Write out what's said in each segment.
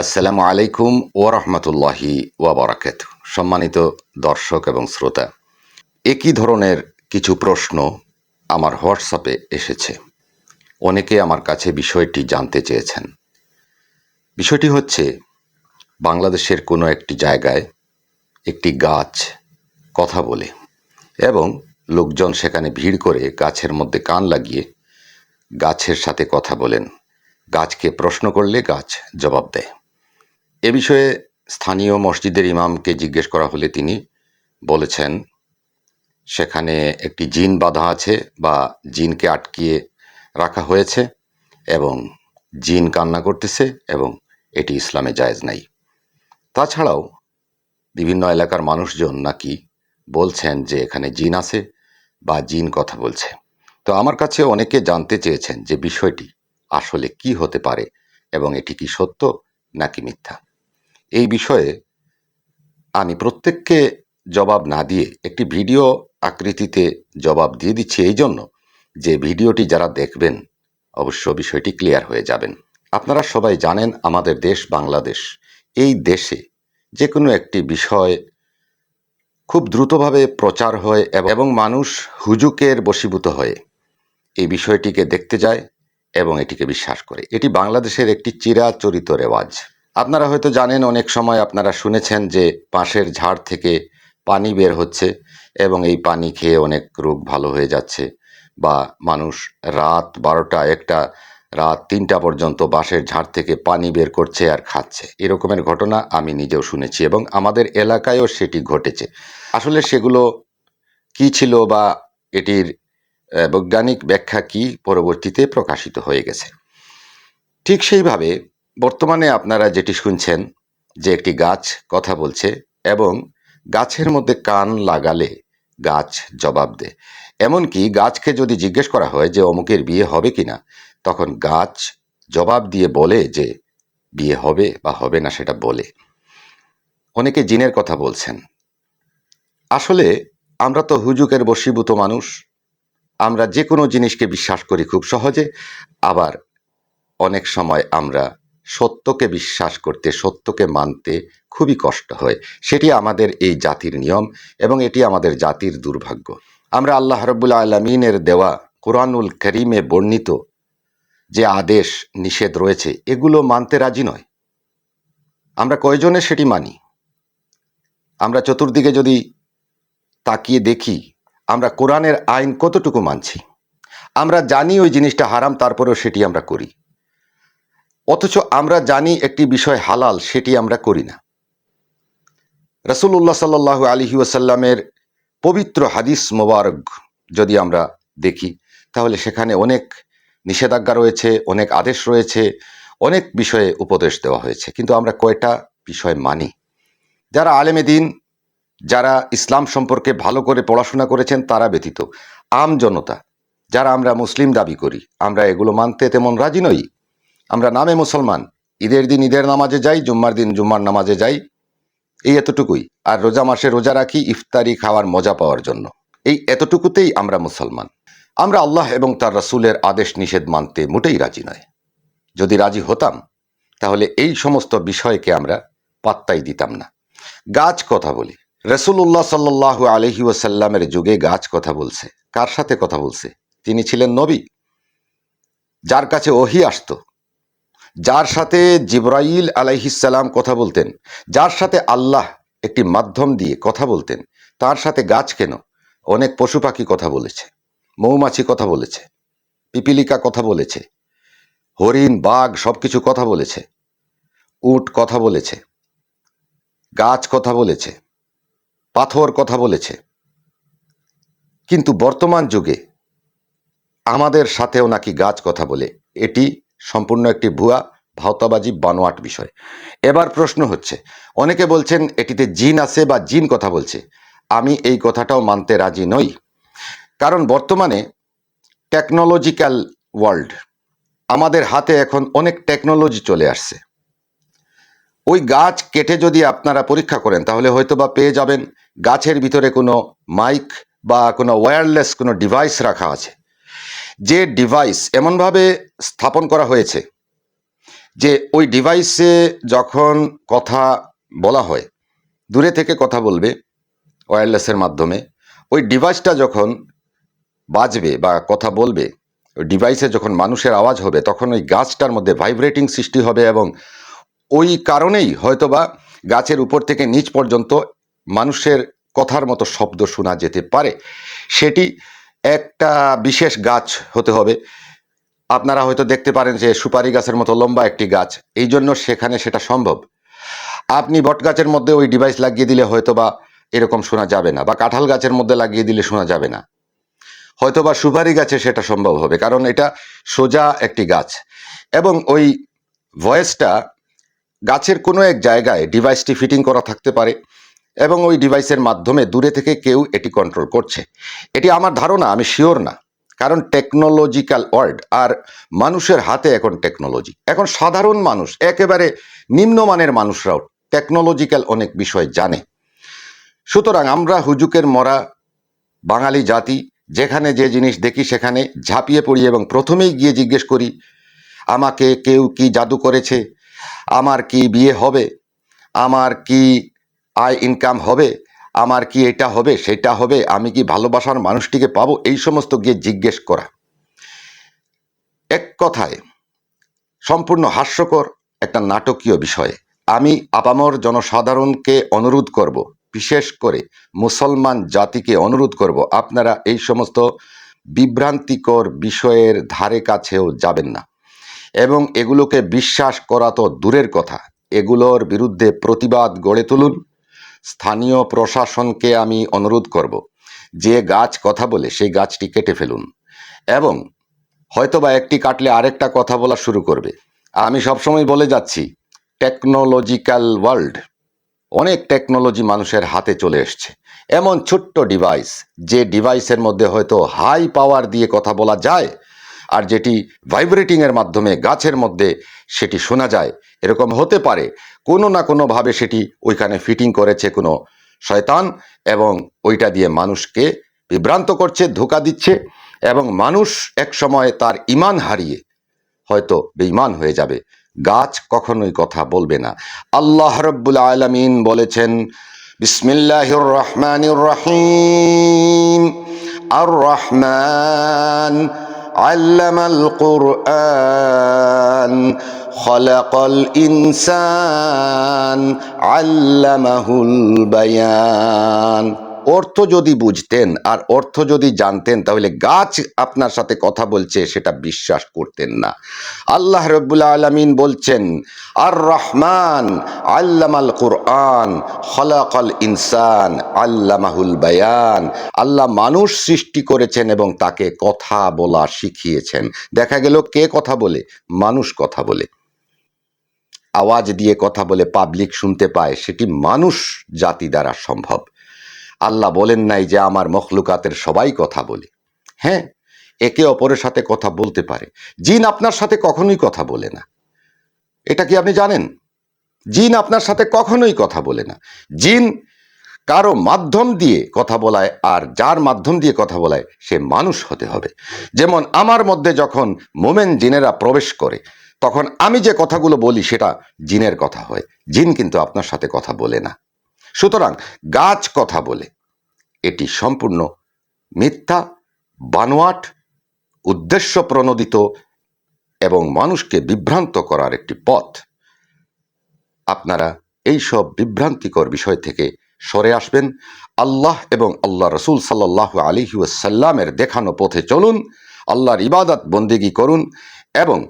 আসসালামু আলাইকুম ও রহমতুল্লাহি ওয়াবারাকাত সম্মানিত দর্শক এবং শ্রোতা, একই ধরনের কিছু প্রশ্ন আমার হোয়াটসঅ্যাপে এসেছে। অনেকে আমার কাছে বিষয়টি জানতে চেয়েছেন। বিষয়টি হচ্ছে, বাংলাদেশের কোনো একটি জায়গায় একটি গাছ কথা বলে এবং লোকজন সেখানে ভিড় করে গাছের মধ্যে কান লাগিয়ে গাছের সাথে কথা বলেন। গাছকে প্রশ্ন করলে গাছ জবাব দেয়। এ বিষয়ে স্থানীয় মসজিদের ইমামকে জিজ্ঞেস করা হলে তিনি বলেছেন, সেখানে একটি জিন বাধা আছে বা জিনকে আটকিয়ে রাখা হয়েছে এবং জিন কান্না করতেছে এবং এটি ইসলামে জায়েজ নাই। তাছাড়াও বিভিন্ন এলাকার মানুষজন নাকি বলছেন যে এখানে জিন আছে বা জিন কথা বলছে। তো আমার কাছে অনেকে জানতে চেয়েছেন যে বিষয়টি আসলে কি হতে পারে এবং এটি কি সত্য নাকি মিথ্যা। এই বিষয়ে আমি প্রত্যেককে জবাব না দিয়ে একটি ভিডিও আকৃতিতে জবাব দিয়ে দিচ্ছি এই জন্য যে ভিডিওটি যারা দেখবেন, অবশ্য বিষয়টি ক্লিয়ার হয়ে যাবেন। আপনারা সবাই জানেন আমাদের দেশ বাংলাদেশ। এই দেশে যে কোনো একটি বিষয় খুব দ্রুতভাবে প্রচার হয় এবং- মানুষ হুজুকের বশীভূত হয়ে। এই বিষয়টিকে দেখতে যায় এবং এটিকে বিশ্বাস করে। এটি বাংলাদেশের একটি চিরাচরিত রেওয়াজ। আপনারা হয়তো জানেন, অনেক সময় আপনারা শুনেছেন যে পাশের ঝাড় থেকে পানি বের হচ্ছে এবং এই পানি খেয়ে অনেক রোগ ভালো হয়ে যাচ্ছে বা মানুষ রাত বারোটা একটা, রাত তিনটা পর্যন্ত বাঁশের ঝাড় থেকে পানি বের করছে আর খাচ্ছে। এরকমের ঘটনা আমি নিজেও শুনেছি এবং আমাদের এলাকায়ও সেটি ঘটেছে। আসলে সেগুলো কি ছিল বা এটির বৈজ্ঞানিক ব্যাখ্যা কি পরবর্তীতে প্রকাশিত হয়ে গেছে। ঠিক সেইভাবে বর্তমানে আপনারা যেটি শুনছেন, যে একটি গাছ কথা বলছে এবং গাছের মধ্যে কান লাগালে গাছ জবাব দেয়। এমনকি গাছকে যদি জিজ্ঞেস করা হয় যে অমুকের বিয়ে হবে কিনা, তখন গাছ জবাব দিয়ে বলে যে বিয়ে হবে বা হবে না সেটা বলে। অনেকে জিনের কথা বলছেন। আসলে আমরা তো হুজুকের বশীভূত মানুষ। আমরা যে কোনো জিনিসকে বিশ্বাস করি খুব সহজে। আবার অনেক সময় আমরা সত্যকে বিশ্বাস করতে, সত্যকে মানতে খুবই কষ্ট হয়। সেটি আমাদের এই জাতির নিয়ম এবং এটি আমাদের জাতির দুর্ভাগ্য। আমরা আল্লাহ রব্বুল আলমিনের দেওয়া কোরআনুল করিমে বর্ণিত যে আদেশ, নিষেধ রয়েছে, এগুলো মানতে রাজি নয়। আমরা কয়জনে সেটি মানি? আমরা চতুর্দিকে যদি তাকিয়ে দেখি, আমরা কোরআনের আইন কতটুকু মানছি? আমরা জানি ওই জিনিসটা হারাম, তারপরেও সেটি আমরা করি। অথচ আমরা জানি একটি বিষয় হালাল, সেটি আমরা করি না। রসুল্লাহ সাল্লাহ আলহি ওয়াসাল্লামের পবিত্র হাদিস মোবারক যদি আমরা দেখি, তাহলে সেখানে অনেক নিষেধাজ্ঞা রয়েছে, অনেক আদেশ রয়েছে, অনেক বিষয়ে উপদেশ দেওয়া হয়েছে। কিন্তু আমরা কয়টা বিষয় মানি? যারা আলেমে দিন, যারা ইসলাম সম্পর্কে ভালো করে পড়াশোনা করেছেন, তারা ব্যতীত। আম জনতা, যারা আমরা মুসলিম দাবি করি, আমরা এগুলো মানতে তেমন রাজি নই। আমরা নামে মুসলমান। ঈদের দিন ঈদের নামাজে যাই, জুম্মার দিন জুম্মার নামাজে যাই। এই এতটুকুই। আর রোজা মাসে রোজা রাখি ইফতারি খাওয়ার মজা পাওয়ার জন্য। এই এতটুকুতেই আমরা মুসলমান। আমরা আল্লাহ এবং তার রাসূলের আদেশ নিষেধ মানতে মোটেই রাজি নয়। যদি রাজি হতাম, তাহলে এই সমস্ত বিষয়কে আমরা পাত্তাই দিতাম না। গাছ কথা বলি। রসুল্লাহ সাল্লাহ আলহি ওয়াসাল্লামের যুগে গাছ কথা বলছে। কার সাথে কথা বলছে? তিনি ছিলেন নবী। যার কাছে ওহি আসতো। যার সাথে জিব্রাইল আলাইহিসাল্লাম কথা বলতেন, যার সাথে আল্লাহ একটি মাধ্যম দিয়ে কথা বলতেন, তার সাথে গাছ কেন? অনেক পশু পাখি কথা বলেছে, মৌমাছি কথা বলেছে, পিপিলিকা কথা বলেছে, হরিণ, বাঘ সব কিছু কথা বলেছে, উট কথা বলেছে, গাছ কথা বলেছে, পাথর কথা বলেছে। কিন্তু বর্তমান যুগে আমাদের সাথেও নাকি গাছ কথা বলে, এটি সম্পূর্ণ একটি ভুয়া, ভাওতাবাজি, বানোয়াট বিষয়। এবার প্রশ্ন হচ্ছে, অনেকে বলছেন এটিতে জিন আছে বা জিন কথা বলছে। আমি এই কথাটাও মানতে রাজি নই। কারণ বর্তমানে টেকনোলজিক্যাল ওয়ার্ল্ড আমাদের হাতে এখন অনেক টেকনোলজি চলে আসছে। ওই গাছ কেটে যদি আপনারা পরীক্ষা করেন, তাহলে হয়তো বা পেয়ে যাবেন। গাছের ভিতরে কোনো মাইক বা কোনো ওয়্যারলেস কোনো ডিভাইস রাখা আছে। যে ডিভাইস এমনভাবে স্থাপন করা হয়েছে যে ওই ডিভাইসে যখন কথা বলা হয়, দূরে থেকে কথা বলবে ওয়্যারলেসের মাধ্যমে, ওই ডিভাইসটা যখন বাজবে বা কথা বলবে, ওই ডিভাইসে যখন মানুষের আওয়াজ হবে, তখন ওই গাছটার মধ্যে ভাইব্রেটিং সৃষ্টি হবে এবং ওই কারণেই হয়তোবা গাছের উপর থেকে নিচ পর্যন্ত মানুষের কথার মতো শব্দ শোনা যেতে পারে। সেটি একটা বিশেষ গাছ হতে হবে। আপনারা হয়তো দেখতে পারেন যে সুপারি গাছের মতো লম্বা একটি গাছ। এই জন্য সেখানে সেটা সম্ভব। আপনি বট গাছের মধ্যে ওই ডিভাইস লাগিয়ে দিলে হয়তো বা এরকম শোনা যাবে না বা কাঁঠাল গাছের মধ্যে লাগিয়ে দিলে শোনা যাবে না। হয়তো বা সুপারি গাছে সেটা সম্ভব হবে কারণ এটা সোজা একটি গাছ। এবং ওই ভয়েসটা গাছের কোনো এক জায়গায় ডিভাইসটি ফিটিং করা থাকতে পারে। এবং ওই ডিভাইসের মাধ্যমে দূরে থেকে কেউ এটি কন্ট্রোল করছে। এটি আমার ধারণা, আমি শিওর না। কারণ টেকনোলজিক্যাল ওয়ার্ল্ড আর মানুষের হাতে এখন টেকনোলজি এখন সাধারণ মানুষ, একেবারে নিম্নমানের মানুষরাও টেকনোলজিক্যাল অনেক বিষয় জানে। সুতরাং আমরা হুজুকের মরা বাঙালি জাতি, যেখানে যে জিনিস দেখি সেখানে ঝাঁপিয়ে পড়ি এবং প্রথমেই গিয়ে জিজ্ঞেস করি, আমাকে কেউ কি জাদু করেছে? আমার কি বিয়ে হবে? আমার কি আয় ইনকাম হবে, আমার কি এটা হবে, সেটা হবে, আমি কি ভালোবাসার মানুষটিকে পাবো? এই সমস্ত গিয়ে জিজ্ঞেস করা। এক কথায়, সম্পূর্ণ হাস্যকর একটা নাটকীয় বিষয়। আমি আপামর জনসাধারণকে অনুরোধ করব, বিশেষ করে মুসলমান জাতিকে অনুরোধ করব, আপনারা এই সমস্ত বিভ্রান্তিকর বিষয়ের ধারে কাছেও যাবেন না। এবং এগুলোকে বিশ্বাস করা তো দূরের কথা। এগুলোর বিরুদ্ধে প্রতিবাদ গড়ে তুলুন। স্থানীয় প্রশাসনকে আমি অনুরোধ করব, যে গাছ কথা বলে সেই গাছটি কেটে ফেলুন। এবং হয়তোবা একটি কাটলে আরেকটা কথা বলা শুরু করবে। আমি সবসময় বলে যাচ্ছি টেকনোলজিক্যাল ওয়ার্ল্ড অনেক টেকনোলজি মানুষের হাতে চলে এসছে। এমন ছোট্ট ডিভাইস যে ডিভাইসের মধ্যে হয়তো হাই পাওয়ার দিয়ে কথা বলা যায়, আর যেটি ভাইব্রেটিংয়ের মাধ্যমে গাছের মধ্যে সেটি শোনা যায়। এরকম হতে পারে। কোনো না কোনোভাবে সেটি ওইখানে ফিটিং করেছে কোনো শয়তান এবং ওইটা দিয়ে মানুষকে বিভ্রান্ত করছে, ধোকা দিচ্ছে এবং মানুষ এক সময় তার ইমান হারিয়ে হয়তো বেঈমান হয়ে যাবে। গাছ কখনোই কথা বলবে না। আল্লাহ রব্বুল আলমিন বলেছেন, বিসমিল্লাহির রহমান রহিম। আর রহমান আল্লামাল কোরআন। خلق الإنسان علمه البيان অর্থ যদি বুঝতেন আর অর্থ যদি জানতেন তাহলে গাছ আপনার সাথে কথা বলছে সেটা বিশ্বাস করতেন না আল্লাহ রব্বুল আলমিন বলছেন আর রহমান আল্লামাল কোরআন খলাকল ইনসান আল্লামাহুল বায়ান আল্লাহ মানুষ সৃষ্টি করেছেন এবং তাকে কথা বলা শিখিয়েছেন দেখা গেল কে কথা বলে মানুষ কথা বলে আওয়াজ দিয়ে কথা বলে পাবলিক শুনতে পায়, সেটি মানুষ, জাতি দ্বারা সম্ভব। আল্লাহ বলেন নাই যে আমার মখলুকাতের সবাই কথা বলে। হ্যাঁ একে অপরের সাথে কথা বলতে পারে। জিন আপনার সাথে কখনোই কথা বলে না। এটা কি আপনি জানেন? জিন আপনার সাথে কখনোই কথা বলে না। জিন কারও মাধ্যম দিয়ে কথা বলায় আর যার মাধ্যম দিয়ে কথা বলায় সে মানুষ হতে হবে। যেমন আমার মধ্যে যখন মোমেন জিনেরা প্রবেশ করে তখন আমি যে কথাগুলো বলি সেটা জিনের কথা হয়। জিন কিন্তু আপনার সাথে কথা বলে না। সুতরাং গাছ কথা বলে। এটি সম্পূর্ণ মিথ্যা, বানোয়াট, উদ্দেশ্য প্রণোদিত এবং মানুষকে বিভ্রান্ত করার একটি পথ। আপনারা এই সব বিভ্রান্তিকর বিষয় থেকে সরে আসবেন। আল্লাহ এবং আল্লাহ রসুল সাল্লাহ আলিহি ওয়াসাল্লামের দেখানো পথে চলুন। আল্লাহর ইবাদত বন্দেগি করুন এবং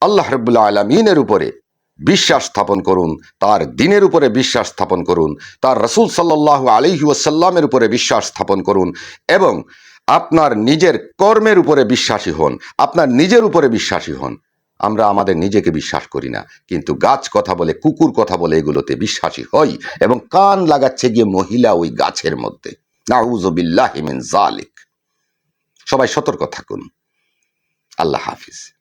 আল্লাহ রবুল্লা আলমিনের উপরে বিশ্বাস স্থাপন করুন, তার দিনের উপরে বিশ্বাস স্থাপন করুন, তার রসুল সাল্লাহ আলিহি ওয়াসাল্লামের উপরে বিশ্বাস স্থাপন করুন এবং আপনার নিজের কর্মের উপরে বিশ্বাসী হন, আপনার নিজের উপরে বিশ্বাসী হন। আমরা আমাদের নিজেকে বিশ্বাস করি না, কিন্তু গাছ কথা বলে, কুকুর কথা বলে এগুলোতে বিশ্বাসী হই এবং কান লাগাচ্ছে গিয়ে মহিলা ওই গাছের মধ্যে। নাউজবিল্লাহিমিন জালিক সবাই সতর্ক থাকুন। আল্লাহ হাফিজ।